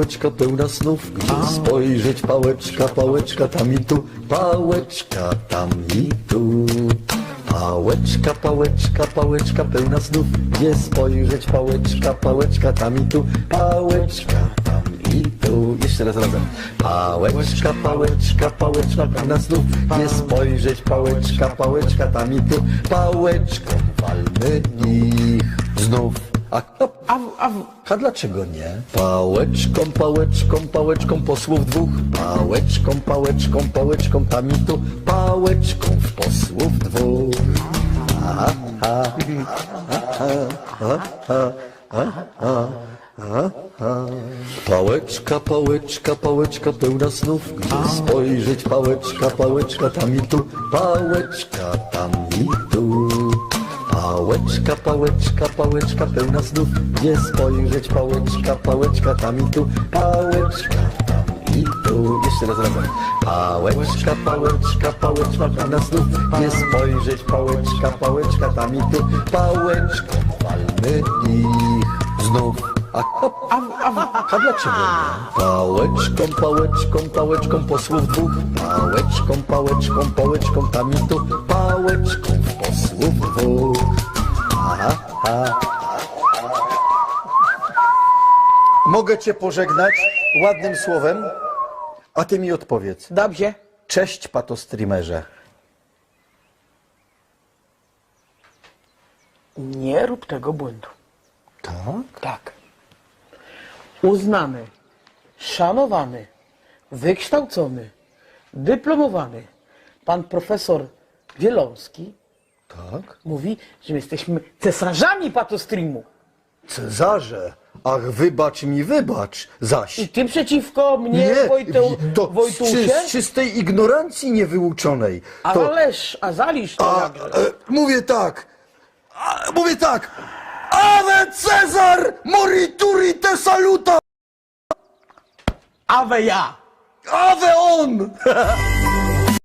Pałeczka pełna snów, gdzie spojrzeć pałeczka, pałeczka tam i tu, pałeczka tam i tu. Pałeczka, pałeczka, pałeczka pełna snów, gdzie spojrzeć pałeczka, pałeczka tam i tu, pałeczka tam i tu. Jeszcze raz razem. Pałeczka, pałeczka, pałeczka pełna snów, gdzie spojrzeć pałeczka, pałeczka tam i tu, pałeczką walmy ich znów. A, a, a, a dlaczego nie? Pałeczką, pałeczką, pałeczką posłów dwóch. Pałeczką, pałeczką, pałeczką tam i tu. Pałeczką w posłów dwóch. Pałeczka, pałeczka, pałeczka pełna snów. Gdzie spojrzeć pałeczka, pałeczka tam i tu. Pałeczka tam i. Pałeczka, pałeczka, pałeczka pełna snów, gdzie spojrzeć pałeczka, pałeczka tam i tu, pałeczka tam i tu. Jeszcze raz razem. Pałeczka, pałeczka, pałeczka pełna snów, gdzie spojrzeć pałeczka, pałeczka tam i tu, pałeczką walmy ich znów. A, a, a, a dlaczego? Pałeczką, pałeczką, pałeczką posłów dwóch. Pałeczką, pałeczką, pałeczką tam i tu. Pałeczką posłów dwóch. Mogę cię pożegnać ładnym słowem, a ty mi odpowiedz. Dobrze. Cześć, patostreamerze. Nie rób tego błędu. Tak? Tak. Uznany, szanowany, wykształcony, dyplomowany pan profesor Wielomski Tak? mówi, że my jesteśmy cesarzami patostreamu. Cezarze, ach wybacz mi, wybacz, zaś. I ty przeciwko mnie, Wojtu, to z, Wojtusie? czy, z czystej ignorancji niewyuczonej. A To, ależ, a zalisz to a, e, mówię tak, a, mówię tak. Ave Cezar morituri te saluta! Awe ja! Ave on!